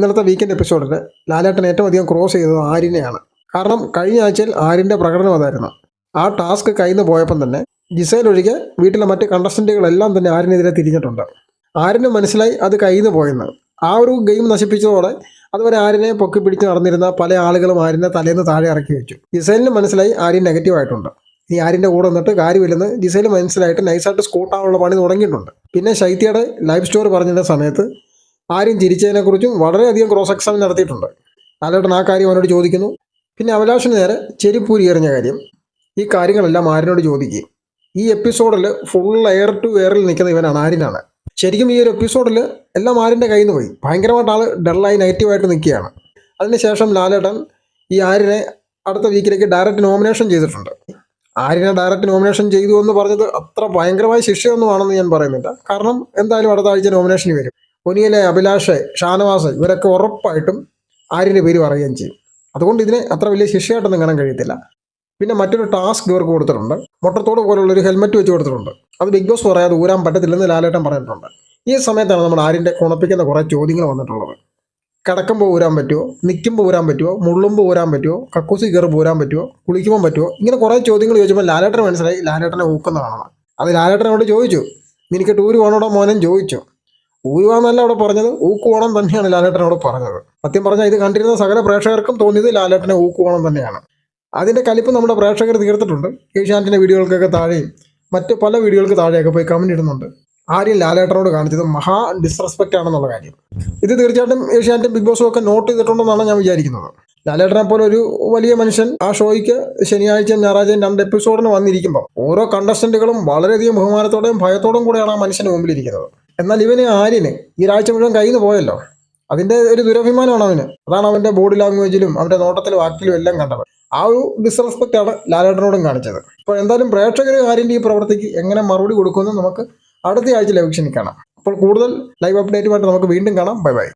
ഇന്നലത്തെ വീക്കെൻഡ് എപ്പിസോഡിൽ ലാലേട്ടൻ ഏറ്റവും അധികം ക്രോസ് ചെയ്തത് ആര്യനെയാണ്. കാരണം കഴിഞ്ഞ ആഴ്ചയിൽ ആര്യന്റെ പ്രകടനം അതായിരുന്നു. ആ ടാസ്ക് കയ്യിൽ നിന്ന് പോയപ്പം തന്നെ ജിസൈൽ ഒഴികെ വീട്ടിലെ മറ്റ് കണ്ടസ്റ്റന്റുകളെല്ലാം തന്നെ ആരിനെതിരെ തിരിഞ്ഞിട്ടുണ്ട്. ആരിന് മനസ്സിലായി അത് കയ്യിൽ നിന്ന് പോയെന്ന്. ആ ഒരു ഗെയിം നശിപ്പിച്ചതോടെ അതുവരെ ആരിനെ പൊക്കി പിടിച്ച് നടന്നിരുന്ന പല ആളുകളും ആര്യനെ തലേന്ന് താഴെ ഇറക്കി വെച്ചു. ജിസൈലിന് മനസ്സിലായി ആര്യൻ നെഗറ്റീവ് ആയിട്ടുണ്ട്. ഈ ആര്യന്റെ കൂടെ നിന്നിട്ട് കാര്യമില്ലെന്ന് ജിസൈൽ മനസ്സിലായിട്ട് നൈസായിട്ട് സ്കൂട്ടാനുള്ള പണി തുടങ്ങിയിട്ടുണ്ട്. പിന്നെ ശൈത്യയുടെ ലൈഫ് സ്റ്റോറി പറഞ്ഞിരുന്ന സമയത്ത് ആര്യൻ തിരിച്ചതിനെക്കുറിച്ചും വളരെയധികം ക്രോസ് എക്സാമിൻ നടത്തിയിട്ടുണ്ട്. ലാലേട്ടൻ ആ കാര്യം അവനോട് ചോദിക്കുന്നു. പിന്നെ അഭിലാഷിന് നേരെ ചെരിപ്പൂരി എറിഞ്ഞ കാര്യം. ഈ കാര്യങ്ങളെല്ലാം ആര്യനോട് ചോദിക്കുകയും. ഈ എപ്പിസോഡിൽ ഫുൾ എയർ ടു എയറിൽ നിൽക്കുന്ന ഇവനാണ് ആരിനാണ് ശരിക്കും ഈ ഒരു എപ്പിസോഡിൽ എല്ലാം ആര്യന്റെ കയ്യിൽ നിന്ന് പോയി. ഭയങ്കരമായിട്ട് ആൾ ഡള്ളായി നെഗറ്റീവായിട്ട് നിൽക്കുകയാണ്. അതിനുശേഷം ലാലേട്ടൻ ഈ ആരിനെ അടുത്ത വീക്കിലേക്ക് ഡയറക്റ്റ് നോമിനേഷൻ ചെയ്തിട്ടുണ്ട്. ആരിനെ ഡയറക്റ്റ് നോമിനേഷൻ ചെയ്തു എന്ന് പറഞ്ഞത് അത്ര ഭയങ്കരമായ ശിക്ഷയൊന്നും ആണെന്ന് ഞാൻ പറയുന്നില്ല. കാരണം എന്തായാലും അടുത്ത ആഴ്ച നോമിനേഷന് വരും. ഒനിയിലെ അഭിലാഷ് ഷാനവാസ് ഇവരൊക്കെ ഉറപ്പായിട്ടും ആര്യന്റെ പേര് പറയുകയും ചെയ്യും. അതുകൊണ്ട് ഇതിനെ അത്ര വലിയ ശിക്ഷയായിട്ടൊന്നും കാണാൻ കഴിയത്തില്ല. പിന്നെ മറ്റൊരു ടാസ്ക് ഇവർക്ക് കൊടുത്തിട്ടുണ്ട്. മുട്ടത്തോട് പോലുള്ള ഒരു ഹെൽമെറ്റ് വെച്ച് കൊടുത്തിട്ടുണ്ട്. അത് ബിഗ് ബോസ് പറയാതെ ഊരാൻ പറ്റത്തില്ലെന്ന് ലാലേട്ടൻ പറഞ്ഞിട്ടുണ്ട്. ഈ സമയത്താണ് നമ്മൾ ആര്യന്റെ കുണപ്പിക്കുന്ന കുറേ ചോദ്യങ്ങൾ വന്നിട്ടുള്ളത്. കിടക്കുമ്പോൾ ഊരാൻ പറ്റുമോ നിൽക്കുമ്പോൾ ഊരാൻ പറ്റുമോ മുള്ളുമ്പോൾ ഊരാൻ പറ്റുമോ കക്കൂസി കയറി ഊരാൻ പറ്റുമോ കുളിക്കുമ്പോൾ പറ്റുമോ ഇങ്ങനെ കുറേ ചോദ്യങ്ങൾ ചോദിച്ചപ്പോൾ ലാലേട്ടന് മനസ്സിലായി ലാലേട്ടനെ ഊക്കുന്നതാണ് അത് ലാലേട്ടനോട് ചോദിച്ചു. നിനക്ക് ടൂര് പോകണോടോ മോനും ചോദിച്ചു. ഊരുവാന്നല്ല അവിടെ പറഞ്ഞത് ഊക്കുവോണം തന്നെയാണ് ലാലേട്ടനോട് പറഞ്ഞത്. സത്യം പറഞ്ഞാൽ ഇത് കണ്ടിരുന്ന സകല പ്രേക്ഷകർക്കും തോന്നിയത് ലാലേട്ടനെ ഊക്കുവോണം തന്നെയാണ്. അതിന്റെ കലിപ്പ് നമ്മുടെ പ്രേക്ഷകർ തീർത്തിട്ടുണ്ട്. ഏഷ്യാനെറ്റിന്റെ വീഡിയോകൾക്കൊക്കെ താഴെയും മറ്റ് പല വീഡിയോകൾക്ക് താഴെയൊക്കെ പോയി കമന്റ് ഇടുന്നുണ്ട്. ആരെയും ലാലേട്ടനോട് കാണിച്ചത് മഹാ ഡിസ്റെസ്പെക്റ്റ് ആണെന്നുള്ള കാര്യം. ഇത് തീർച്ചയായിട്ടും ഏഷ്യാനെറ്റും ബിഗ് ബോസും ഒക്കെ നോട്ട് ചെയ്തിട്ടുണ്ടെന്നാണ് ഞാൻ വിചാരിക്കുന്നത്. ലാലേട്ടനെ പോലെ ഒരു വലിയ മനുഷ്യൻ ആ ഷോയ്ക്ക് ശനിയാഴ്ച ഞായറാഴ്ചയും രണ്ട് എപ്പിസോഡിന് വന്നിരിക്കുമ്പോൾ ഓരോ കണ്ടസ്റ്റന്റുകളും വളരെയധികം ബഹുമാനത്തോടെയും ഭയത്തോടും കൂടെയാണ് ആ മനുഷ്യന് മുമ്പിലിരിക്കുന്നത് എന്നാൽ ഇവന് ആര്യന് ഈ ഒരാഴ്ച മുഴുവൻ കയ്യിൽ നിന്ന് പോയല്ലോ. അതിന്റെ ഒരു ദുരഭിമാനമാണ് അവന്. അതാണ് അവന്റെ ബോഡി ലാംഗ്വേജിലും അവന്റെ നോട്ടത്തിലും ആക്ടിലും എല്ലാം കണ്ടത്. ആ ഒരു ഡിസ്റെസ്പെക്റ്റ് ആണ് ലാലേട്ടനോടും കാണിച്ചത്. അപ്പോൾ എന്തായാലും പ്രേക്ഷകർ ആര്യന്റെ ഈ പ്രവൃത്തിക്ക് എങ്ങനെ മറുപടി കൊടുക്കുമെന്ന് നമുക്ക് അടുത്ത ആഴ്ച ലഭിക്ഷനിൽ അപ്പോൾ കൂടുതൽ ലൈവ് അപ്ഡേറ്റുമായിട്ട് നമുക്ക് വീണ്ടും കാണാം. Bye bye